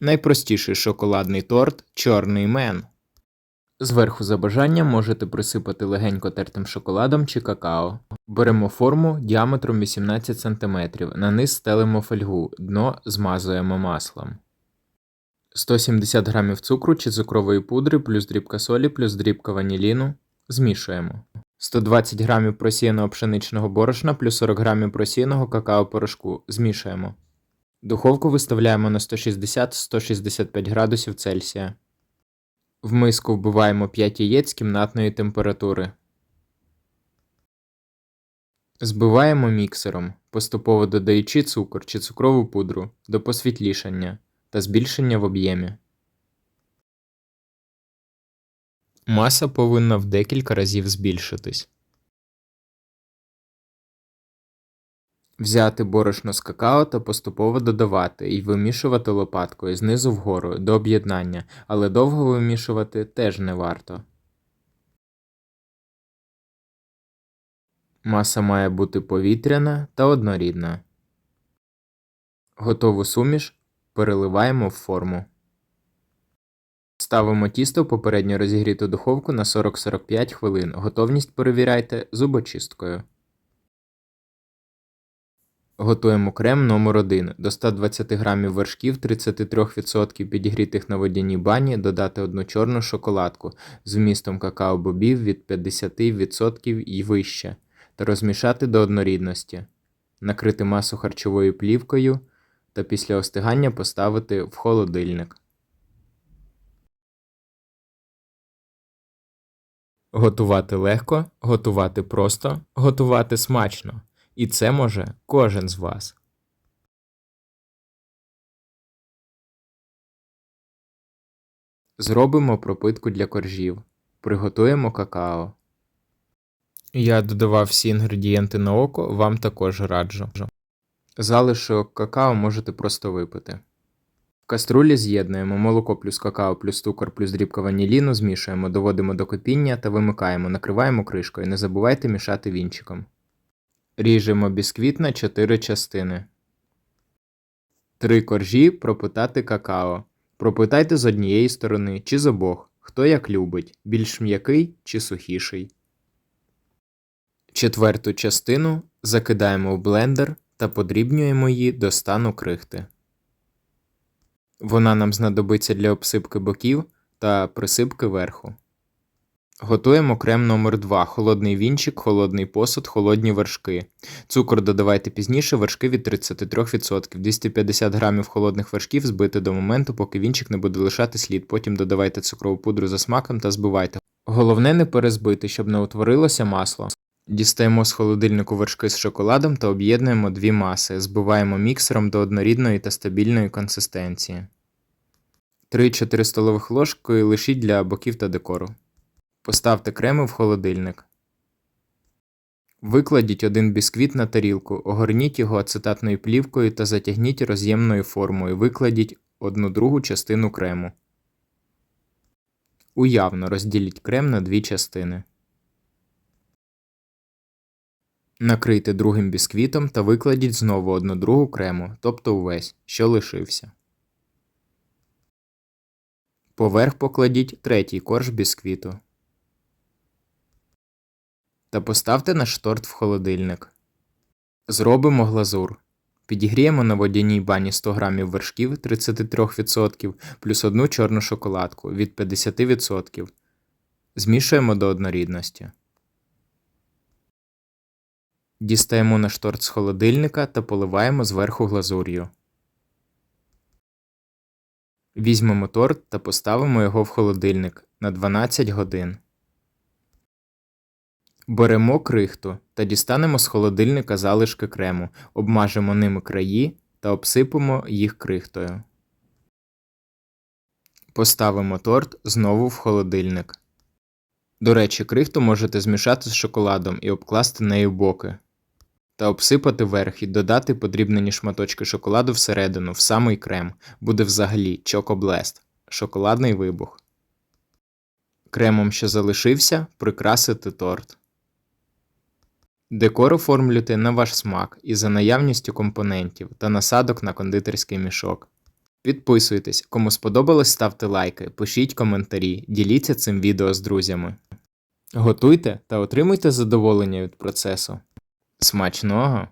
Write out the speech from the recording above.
Найпростіший шоколадний торт чорний мен. Зверху за бажанням можете присипати легенько тертим шоколадом чи какао. Беремо форму діаметром 18 см, на низ стелимо фольгу, дно змазуємо маслом. 170 г цукру чи цукрової пудри плюс дрібка солі плюс дрібка ваніліну. Змішуємо. 120 г просіяного пшеничного борошна плюс 40 г просіяного какао-порошку. Змішуємо. Духовку виставляємо на 160-165 градусів Цельсія. В миску вбиваємо 5 яєць кімнатної температури. Збиваємо міксером, поступово додаючи цукор чи цукрову пудру до посвітлішання та збільшення в об'ємі. Маса повинна в декілька разів збільшитись. Взяти борошно з какао та поступово додавати і вимішувати лопаткою знизу вгору до об'єднання, але довго вимішувати теж не варто. Маса має бути повітряна та однорідна. Готову суміш переливаємо в форму. Ставимо тісто в попередньо розігріту духовку на 40-45 хвилин. Готовність перевіряйте зубочисткою. Готуємо крем номер 1 До 120 г вершків 33% підігрітих на водяній бані додати одну чорну шоколадку з вмістом какао-бобів від 50% і вище та розмішати до однорідності. Накрити масу харчовою плівкою та після остигання поставити в холодильник. Готувати легко, готувати просто, готувати смачно. І це може кожен з вас. Зробимо пропитку для коржів. Приготуємо какао. Я додавав всі інгредієнти на око, вам також раджу. Залишок какао можете просто випити. В каструлі з'єднуємо молоко плюс какао плюс цукор плюс дрібка ваніліну, змішуємо, доводимо до кипіння та вимикаємо, накриваємо кришкою. Не забувайте мішати вінчиком. Ріжемо бісквіт на 4 частини. Три коржі пропитати какао. Пропитайте з однієї сторони чи з обох, хто як любить, більш м'який чи сухіший. Четверту частину закидаємо в блендер та подрібнюємо її до стану крихти. Вона нам знадобиться для обсипки боків та присипки верху. Готуємо крем номер 2 холодний вінчик, холодний посуд, холодні вершки. Цукор додавайте пізніше, вершки від 33%. 250 г холодних вершків збити до моменту, поки вінчик не буде лишати слід. Потім додавайте цукрову пудру за смаком та збивайте. Головне не перезбити, щоб не утворилося масло. Дістаємо з холодильнику вершки з шоколадом та об'єднуємо дві маси. Збиваємо міксером до однорідної та стабільної консистенції. 3-4 столових ложки лишіть для боків та декору. Поставте креми в холодильник. Викладіть один бісквіт на тарілку, огорніть його ацетатною плівкою та затягніть роз'ємною формою. Викладіть одну другу частину крему. Уявно розділіть крем на дві частини. Накрийте другим бісквітом та викладіть знову одну другу крему, тобто увесь, що лишився. Поверх покладіть третій корж бісквіту та поставте наш торт в холодильник. Зробимо глазур. Підігріємо на водяній бані 100 г вершків 33% плюс одну чорну шоколадку від 50%. Змішуємо до однорідності. Дістаємо наш торт з холодильника та поливаємо зверху глазур'ю. Візьмемо торт та поставимо його в холодильник на 12 годин. Беремо крихту та дістанемо з холодильника залишки крему, обмажемо ними краї та обсипемо їх крихтою. Поставимо торт знову в холодильник. До речі, крихту можете змішати з шоколадом і обкласти нею боки. Та обсипати верх і додати подрібнені шматочки шоколаду всередину, в самий крем. Буде взагалі чокоблест. Шоколадний вибух. Кремом, що залишився, прикрасити торт. Декор оформлюйте на ваш смак і за наявністю компонентів та насадок на кондитерський мішок. Підписуйтесь, кому сподобалось, ставте лайки, пишіть коментарі, діліться цим відео з друзями. Готуйте та отримуйте задоволення від процесу. Смачного!